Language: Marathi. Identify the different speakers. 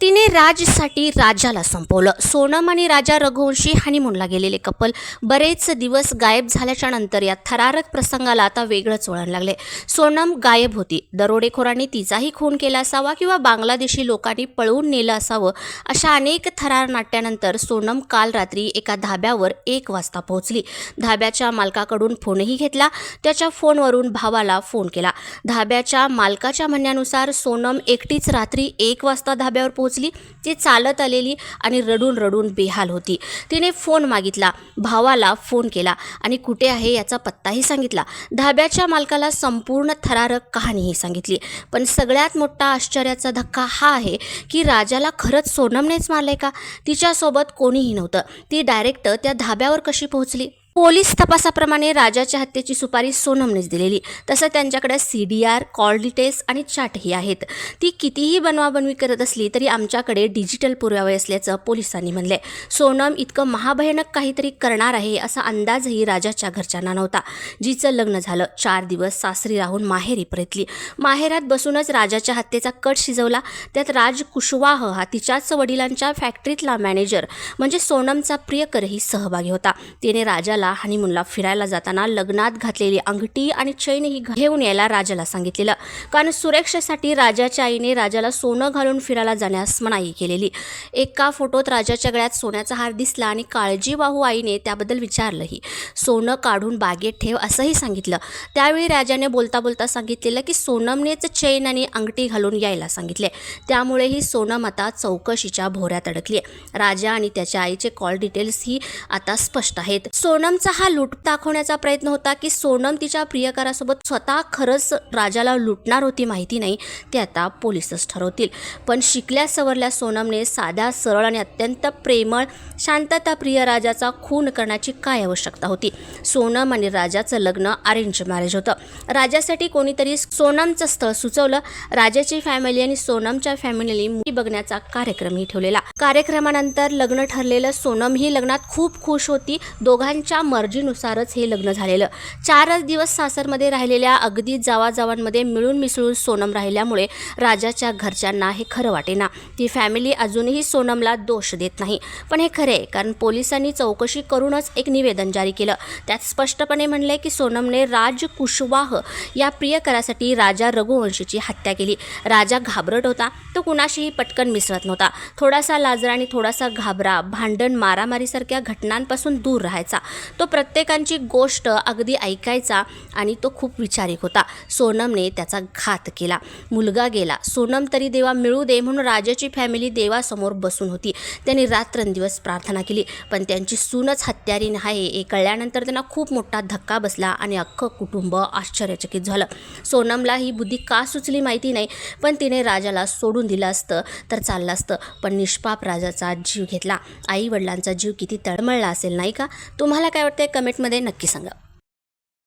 Speaker 1: तिने राजसाठी राजाला संपवलं. सोनम आणि राजा रघुवंशी हनीमूनला गेलेले कपल बरेच दिवस गायब झाल्याच्यानंतर या थरारक प्रसंगाला आता वेगळंच वळण लागले. सोनम गायब होती. दरोडेखोरांनी तिचाही खून केला असावा किंवा बांगलादेशी लोकांनी पळवून नेलं असावं अशा अनेक थरार नाट्यानंतर सोनम काल रात्री एका धाब्यावर एक वाजता पोहोचली. धाब्याच्या मालकाकडून फोनही घेतला. त्याच्या फोनवरून भावाला फोन केला. धाब्याच्या मालकाच्या म्हणण्यानुसार सोनम एकटीच रात्री एक वाजता धाब्यावर पोचली ती चालत आलेली आणि रडून रडून बेहाल होती. तिने फोन मागितला. भावाला फोन केला आणि कुठे आहे याचा पत्ताही सांगितला. धाब्याच्या मालकाला संपूर्ण थरारक कहाणीही सांगितली. पण सगळ्यात मोठा आश्चर्याचा धक्का हा आहे की राजाला खरंच सोनमनेच मारलंय का? तिच्यासोबत कोणीही नव्हतं. ती डायरेक्ट त्या धाब्यावर कशी पोहोचली? पोलीस तपासाप्रमाणे राजाच्या हत्येची सुपारी सोनमनेच दिलेली. तसं त्यांच्याकडे C D R call details आणि चाटही आहेत. ती कितीही बनवाबनवी करत असली तरी आमच्याकडे डिजिटल पुरावे असल्याचं पोलिसांनी म्हणले सोनम इतकं महाभयानक काहीतरी करणार आहे असा अंदाजही राजाच्या घरच्यांना नव्हता जिचं लग्न झालं. चार दिवस सासरी राहून माहेरी परतली. माहेरात बसूनच राजाच्या हत्येचा कट शिजवला. त्यात राज कुशवाह हा तिच्याच वडिलांच्या फॅक्टरीतला मॅनेजर. म्हणजे सोनमचा प्रियकरही सहभागी होता. तिने राजाला हनीमूनला फिरायला जाताना लग्नात घातलेली अंगठी आणि चैनही घेऊन यायला राजाला सांगितलेलं. कारण सुरक्षेसाठी राजाच्या आईने राजाला सोनं घालून फिरायला जाण्यास मनाई केलेली. एका फोटोत राजाच्या गळ्यात सोन्याचा हार दिसला आणि काळजीवाहू आईने त्याबद्दल विचारलंही. सोनं काढून बागेत ठेव असंही सांगितलं. त्यावेळी राजाने बोलता बोलता सांगितलेलं की सोनमनेच चैन आणि अंगठी घालून यायला सांगितले. त्यामुळे ही सोनम आता चौकशीच्या भोऱ्यात अडकली राजा आणि त्याच्या आईचे कॉल डिटेल्स ही आता स्पष्ट आहेत. सोनमचा हा लूट दाखवण्याचा प्रयत्न होता की सोनम तिच्या प्रियकरासोबत स्वतः खरंच राजाला लुटणार होती माहिती नाही ते आता पोलिसच ठरवतील. पण शिकल्या सवरल्या सोनमने साध्या सरळ आणि अत्यंत प्रेमळ शांतताप्रिय राजाचा खून करण्याची काय आवश्यकता होती? सोनम आणि राजाचं लग्न अरेंज मॅरेज होतं. राजासाठी कोणीतरी सोनमचं स्थळ सुचवलं. राजाची फॅमिली आणि सोनमच्या फॅमिलीने मुली बघण्याचा कार्यक्रमही ठेवलेला. कार्यक्रमानंतर लग्न ठरलेलं सोनम ही लग्नात खूप खुश होती. दोघांच्या मर्जीनुसारच हे लग्न झालेलं. चारच दिवस सासरमध्ये राहिलेल्या अगदी जावाजावांमध्ये मिळून मिसळून सोनम राहिल्यामुळे राजाच्या घरच्यांना हे खरं वाटेना. ती फॅमिली अजूनही सोनमला दोष देत नाही. पण हे खरे आहे कारण पोलिसांनी चौकशी करूनच एक निवेदन जारी केलं. त्यात स्पष्टपणे म्हणले की सोनमने राज कुशवाह या प्रियकरासाठी राजा रघुवंशीची हत्या केली. राजा घाबरट होता. तो कुणाशीही पटकन मिसळत नव्हता. थोडासा लाजरा आणि थोडासा घाबरा भांडण मारामारीसारख्या घटनांपासून दूर राहायचा. तो प्रत्येकांची गोष्ट अगदी ऐकायचा आणि तो खूप विचारिक होता. सोनमने त्याचा घात केला. मुलगा गेला. सोनम तरी देवा मिळू दे म्हणून राजाची फॅमिली देवासमोर बसून होती. त्यांनी रात्रंदिवस प्रार्थना केली. पण त्यांची सूनच हत्यारीन आहे हे कळल्यानंतर त्यांना खूप मोठा धक्का बसला आणि अख्खं कुटुंब आश्चर्यचकित झालं. सोनमला ही बुद्धी का सुचली माहिती नाही. पण तिने राजाला सोडून दिलं असतं तर चाललं असतं. पण निष्पाप राजाचा जीव घेतला. आई वडिलांचा जीव किती तळमळला असेल नाही का? तुम्हाला काय काय वाटते कमेंटमध्ये नक्की सांगा.